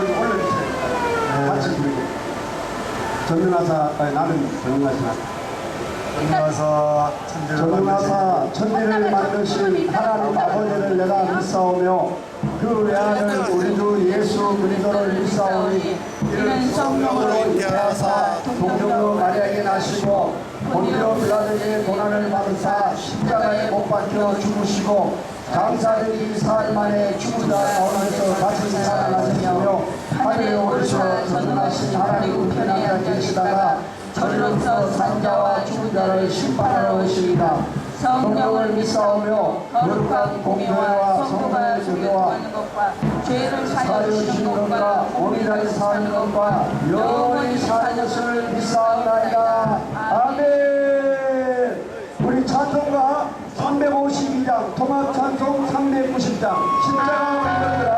여기 올려주세요. 같이 부르게. 전능하사, 아니, 나는 전능하시나. 전능하사 천지를 전능하사 천지를 만드신 하나님 아버지를 내가 믿사오며 그 외아들 우리 주 예수 그리스도를 믿사오니 이는 성령으로 잉태하사 동정로 마리아에게 나시고 본디오 빌라도에게 고난을 받으사 십자가에 못 박혀 죽으시고 장사되기 사흘 만에 죽은 자 가운데서 다시 살아나시며 하늘에 오르셔 전능하신 하나님 우편에 앉아 계시다가 저리로서 산자와 죽은 자를 심판하러 오십니다. 성령을 믿사오며 거룩한 공교회와 성도의 교회와 하는 것과 죄를 사여 사여주시는 주시는 것과 오미라에 사는 것과 영원히 사는 것을 믿사옵나이다. 아멘. 우리 찬송가 352장 통합 찬송 390장. 십자가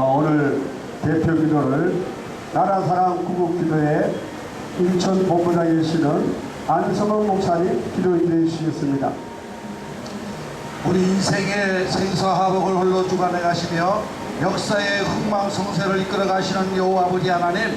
오늘 대표 기도를 나라 사랑 구국 기도회 인천 본부장에 계시는 안성원 목사님 기도해 주시겠습니다. 우리 인생의 생사화복을 홀로 주관해 가시며 역사의 흥망성쇠를 이끌어 가시는 여호와 아버지 하나님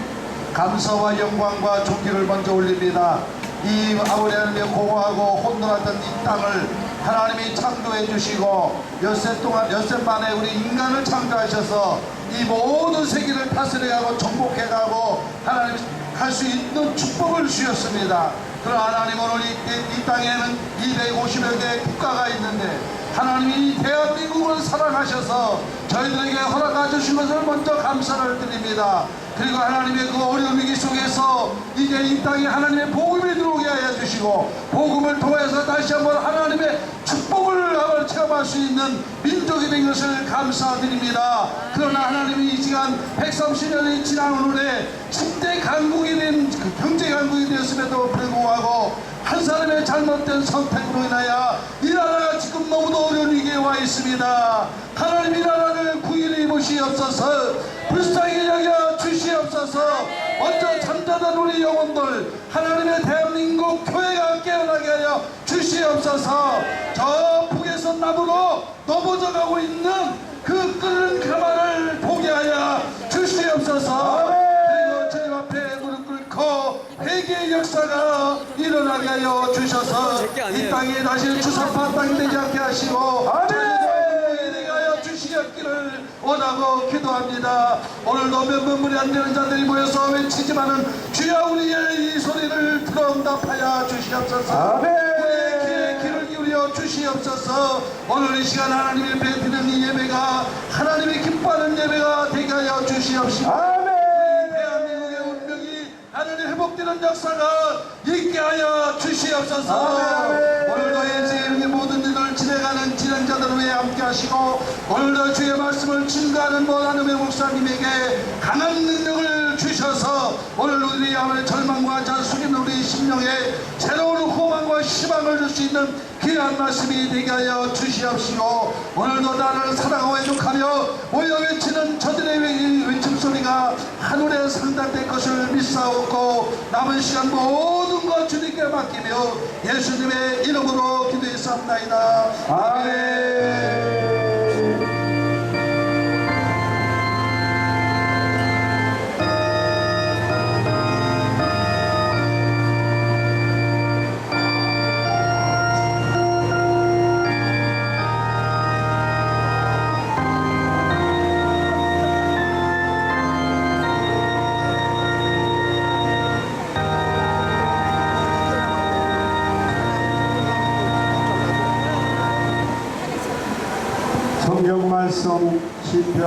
감사와 영광과 존귀를 먼저 올립니다. 이 아버지 하나님의 공허하고 혼돈하던 이 땅을 하나님이 창조해 주시고 엿새 동안 엿새 만에 우리 인간을 창조하셔서 이 모든 세계를 다스려가고 정복해가고 하나님 할 수 있는 축복을 주셨습니다. 그러나 하나님 오늘 이, 이 땅에는 250여 개의 국가가 있는데 하나님이 이 대한민국을 사랑하셔서 저희들에게 허락해 주신 것을 먼저 감사를 드립니다. 그리고 하나님의 그 어려운 위기 속에서 이제 이 땅에 하나님의 복음이 들어오게 하여 주시고 복음을 통해서 다시 한번 하나님의 축복을 한번 체험할 수 있는 민족이 된 것을 감사드립니다. 그러나 하나님이 이 시간 130년이 지난 오늘에 10대 강국이 된 그 경제 강국이 되었음에도 불구하고 한 사람의 잘못된 선택으로 인하여 이 나라가 지금 너무도 어려운 위기에 와 있습니다. 하나님 이 나라를 구인해 보시옵소서 불쌍히 여겨 주시옵소서. 먼저 잠자 잠자던 우리 영혼들 하나님의 대한민국 교회가 깨어나게 하여 주시옵소서. 저 북에서 남으로 넘어져 가고 있는 그 끓는 가마를 보게 하여 주시옵소서. 그리고 주님 앞에 무릎 꿇고 회개의 역사가 일어나게 하여 주셔서 이 땅이 다시 주사파 땅이 되지 않게 하시고 원하고 기도합니다. 오늘도 몇 분물이 안 되는 자들이 모여서 외치지만은 주여 우리의 이 소리를 들어응답하여 주시옵소서. 우리의 귀에 귀를 기울여 주시옵소서. 오늘 이 시간 하나님의 베드는 이 예배가 하나님이 기뻐하는 예배가 되게 하여 주시옵시고 대한민국의 운명이 하나님 회복되는 역사가 있게 하여 주시옵소서. 오늘도 예수의 모든 진행자들 위해 함께 하시고 오늘도 주의 말씀을 증거하는 모하나님의 목사님에게 강한 능력을 주셔서 오늘 우리 아무의 절망과 자숙인 우리 심령에 새로운 호망과 희망을 줄 수 있는 귀한 말씀이 되게 하여 주시옵시고 오늘도 나를 사랑하고 애독하며 모여 외치는 저들의 외- 외침 소리가 하늘에 상달될 것을 믿사옵고 남은 시간 모든 것 주님께 맡기며 예수님의 이름으로 기도했사옵나이다 아멘.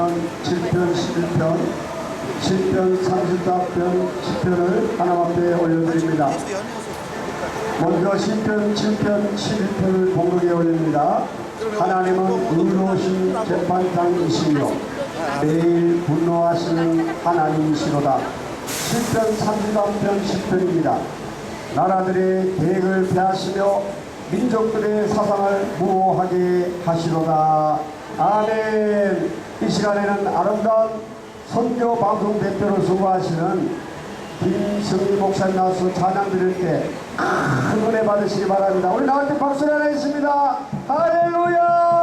7편 11편 10편 34편 10편을 하나님 앞에 올려드립니다. 먼저 시편 7편 11편을 공격에 올립니다. 하나님은 의로우신 재판장이시며 매일 분노하시는 하나님이시로다. 시편 33편 10편입니다. 나라들의 계획을 폐하시며 민족들의 사상을 무호하게 하시로다. 아멘. 이 시간에는 아름다운 선교 방송 대표로 수고하시는 김승희 목사님 나와서 찬양 드릴 때 큰 은혜 받으시기 바랍니다. 우리 때 박수를 하나 했습니다. 할렐루야!